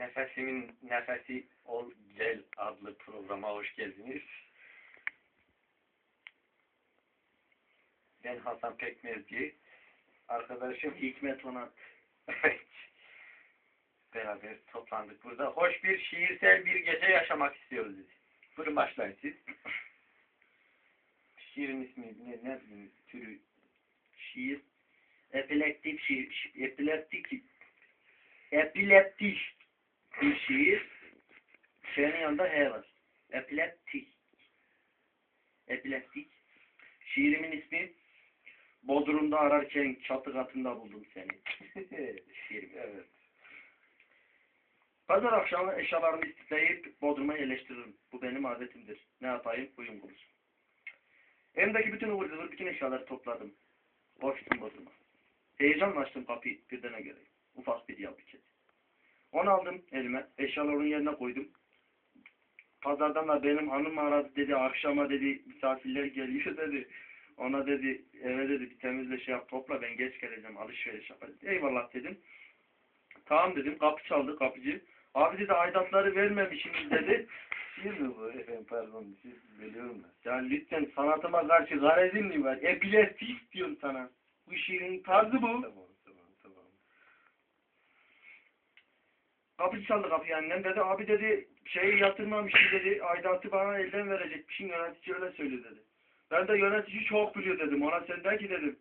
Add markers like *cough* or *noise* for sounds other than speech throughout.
Nefesimin Nefesi Ol Gel adlı programa hoş geldiniz. Ben Hasan Pekmezci. Arkadaşım Hikmet Onat. *laughs* Beraber toplandık burada. Hoş bir şiirsel bir gece yaşamak istiyoruz biz. Buyurun başlayın siz. *clears throat* Şiirin ismi ne, ne türü? Şiir. Epileptik şiir. şi- Epileptik epileptik bir şiir. Şeyin yanında H var. Epileptik. Epileptik. Şiirimin ismi Bodrum'da ararken çatı katında buldum seni. *laughs* Şiirim evet. Pazar akşamı eşyalarımı istikleyip Bodrum'a yerleştiririm. Bu benim adetimdir. Ne yapayım? Huyum bulur. Evimdeki bütün zıvır, bütün eşyaları topladım. Koştum Bodrum'a. Heyecanla açtım kapıyı birdene göre. Ufak bir yavru kedi. Onu aldım elime. Eşyalarını yerine koydum. Pazardan da benim hanım aradı dedi. Akşama dedi misafirler geliyor *laughs* dedi. Ona dedi eve dedi bir temizle şey yap topla ben geç geleceğim alışveriş yaparız. Eyvallah dedim. Tamam dedim kapı çaldı kapıcı. Abi dedi aidatları vermemişsiniz dedi. *laughs* Şiir mi bu efendim pardon siz biliyorum ben. Ya lütfen sanatıma karşı garezin mi var? Epilepsi istiyorum sana. Bu şiirin tarzı bu. Tamam. Kapı çaldı kapıyı annem dedi. Abi dedi şeyi yatırmamışsın dedi. Aidatı bana elden verecekmişsin. Yönetici öyle söyledi dedi. Ben de yönetici çok biliyor dedim. Ona senden ki dedim.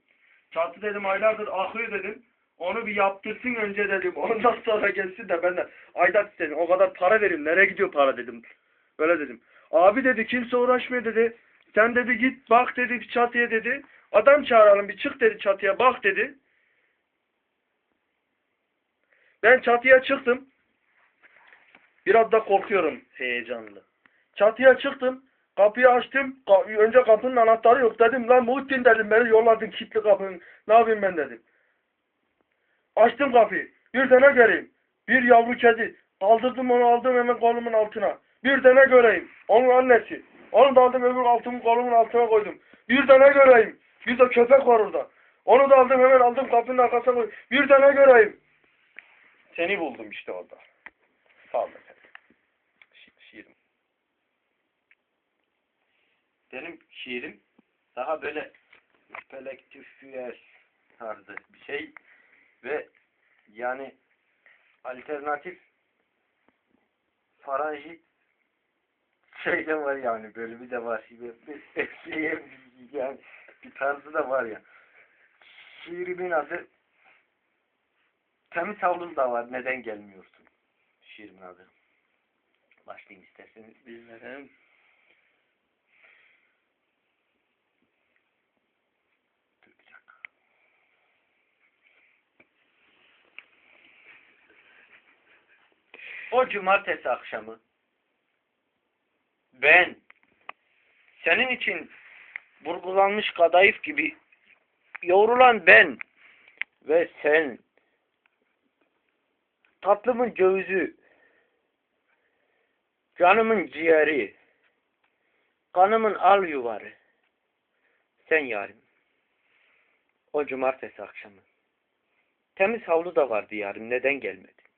Çatı dedim aylardır akıyor dedim. Onu bir yaptırsın önce dedim. *laughs* Ondan sonra gelsin de ben de aidat istedim. O kadar para verim. Nereye gidiyor para dedim. Öyle dedim. Abi dedi kimse uğraşmıyor dedi. Sen dedi git bak dedi bir çatıya dedi. Adam çağıralım bir çık dedi çatıya bak dedi. Ben çatıya çıktım. Biraz da korkuyorum heyecanlı. Çatıya çıktım. Kapıyı açtım. Ka- önce kapının anahtarı yok dedim. Lan Muhittin dedim beni yolladın kilitli kapının. Ne yapayım ben dedim. Açtım kapıyı. Bir tane göreyim. Bir yavru kedi. Kaldırdım onu aldım hemen kolumun altına. Bir tane göreyim. Onun annesi. Onu da aldım öbür altımı kolumun altına koydum. Bir tane göreyim. Bir de köpek var orada. Onu da aldım hemen aldım kapının arkasına koydum. Bir tane göreyim. Seni buldum işte orada. Sağ olun efendim. Şi- şiirim. Benim şiirim daha böyle pelektifiyel tarzı bir şey ve yani alternatif faranjit şey de var yani bölümü de var. Bir, bir, *laughs* yani bir tarzı da var ya. Şiirimin adı Temiz havlum da var. Neden gelmiyorsun? Şiirimin adı. Başlayayım isterseniz. Bilmem. O cumartesi akşamı ben senin için burgulanmış kadayıf gibi yoğrulan ben ve sen tatlımın göğüzü, canımın ciğeri, kanımın al yuvarı. Sen yarim. O cumartesi akşamı. Temiz havlu da vardı yarim. Neden gelmedi?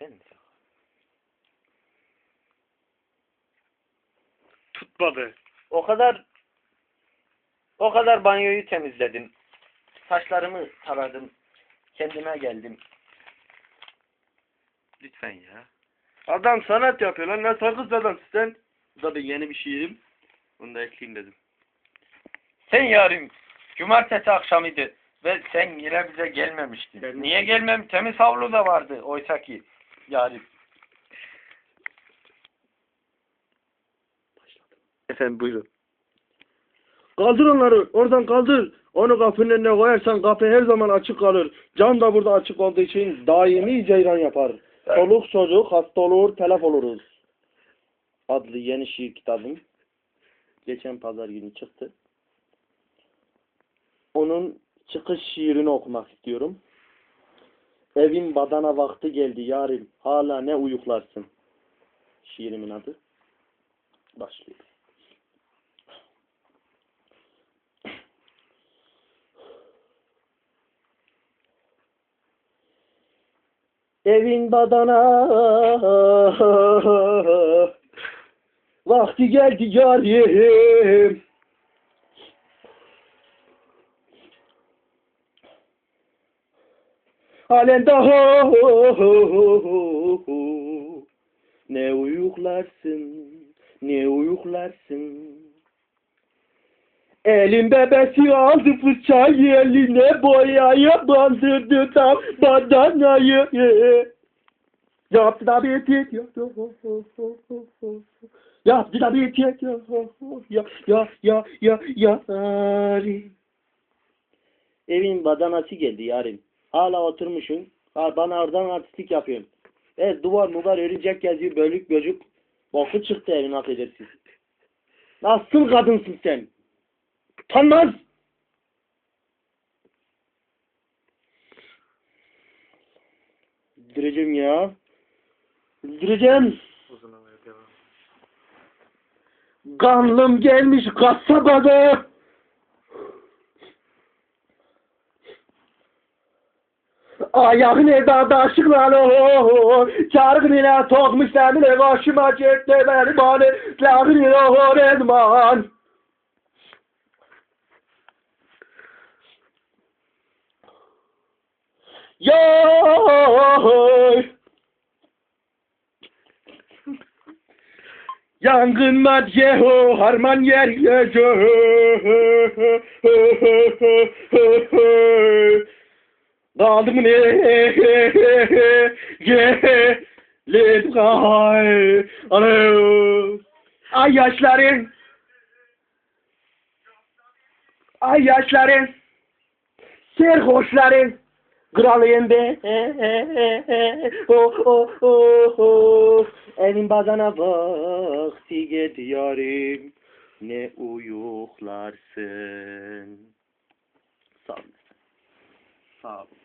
Dakika. Tutmadı. O kadar o kadar banyoyu temizledim. Saçlarımı taradım. Kendime geldim. Lütfen ya. Adam sanat yapıyor lan. Ne sakız adam sen. Bu da bir yeni bir şiirim. Bunu da ekleyeyim dedim. Sen yarim cumartesi akşamıydı ve sen yine bize gelmemiştin. Gelmedim. Niye gelmem? Temiz havlu da vardı oysa ki yarim. Efendim buyurun. Kaldır onları. Oradan kaldır. Onu kapının önüne koyarsan kapı her zaman açık kalır. Cam da burada açık olduğu için daimi ceyran yapar. Çoluk çocuk hasta olur, telef oluruz. Adlı yeni şiir kitabım. Geçen pazar günü çıktı. Onun çıkış şiirini okumak istiyorum. Evin badana vakti geldi yarim. Hala ne uyuklarsın. Şiirimin adı. Başlıyor. Evin badana Vakti geldi yarim Halen daha ne uyuklarsın, ne uyuklarsın. Elin bebesi aldı fırçayı eline boyaya bandırdı tam badanayı. Yaptı da bir tek ya. Yaptı da bir tek ya. Ya ya ya ya. Evin badanası geldi yarim. Hala oturmuşum. Ha, bana oradan artistik yapıyorsun. Evet duvar muvar örümcek geziyor bölük bölük. Boku çıktı evin affedersin. Nasıl kadınsın sen? Utanmaz. Öldüreceğim ya. Öldüreceğim. Kanlım gelmiş kasabada. Ayağın evdada aşıklar o Çargın ile tokmuşlar bile başıma çekti beni. Bani Lağın ile o redman Yoy Yangın madde ho harman yer gece Kaldım ne? Gelin kay Alo Ay yaşların Ay yaşların Serhoşların Kralıyım be oh, oh, oh, oh. Evin badana vakti geldi yarim Ne uyuklarsın. Sağ olun. Sağ olun.